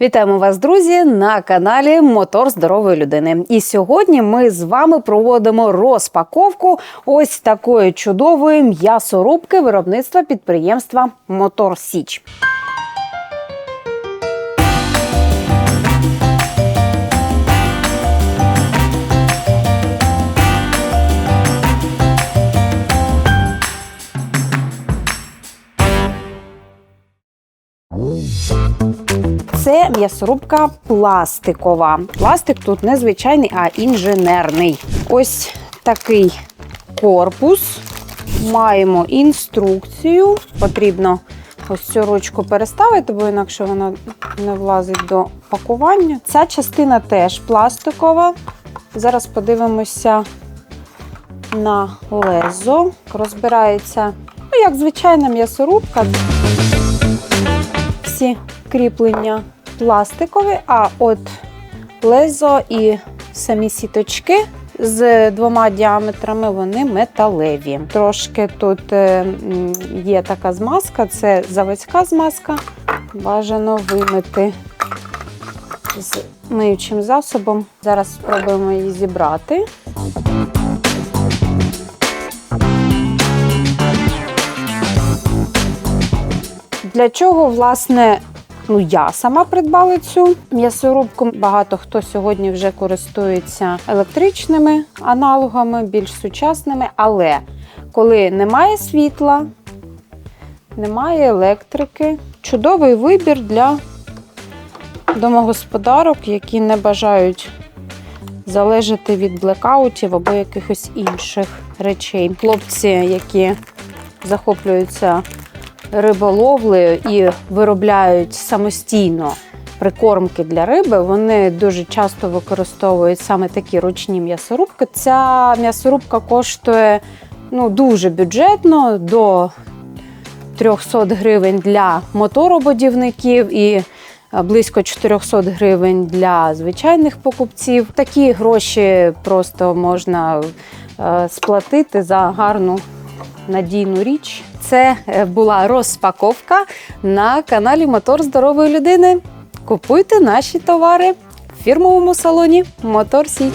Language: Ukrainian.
Вітаємо вас, друзі, на каналі Мотор здорової людини. І сьогодні ми з вами проводимо розпаковку ось такої чудової м'ясорубки виробництва підприємства Мотор Січ. Це м'ясорубка пластикова. Пластик тут не звичайний, а інженерний. Ось такий корпус. Маємо інструкцію. Потрібно ось цю ручку переставити, бо інакше вона не влазить до пакування. Ця частина теж пластикова. Зараз подивимося на лезо. Розбирається, ну, як звичайна м'ясорубка всі кріплення пластикові, а от лезо і самі сіточки з двома діаметрами вони металеві. Трошки тут е, є така змазка, це заводська змазка. Бажано вимити з миючим засобом. Зараз спробуємо її зібрати. Для чого, власне, ну я сама придбала цю м'ясорубку. Багато хто сьогодні вже користується електричними аналогами, більш сучасними. Але коли немає світла, немає електрики, чудовий вибір для домогосподарок, які не бажають залежати від блекаутів або якихось інших речей. Хлопці, які захоплюються риболовлею і виробляють самостійно прикормки для риби, вони дуже часто використовують саме такі ручні м'ясорубки. Ця м'ясорубка коштує ну, дуже бюджетно до 300 гривень для моторобудівників і е, близько 400 гривень для звичайних покупців. Такі гроші просто можна е, сплатити за гарну надійну річ. Це е, була розпаковка на каналі Мотор здорової людини. Купуйте наші товари в фірмовому салоні Мотор Січ.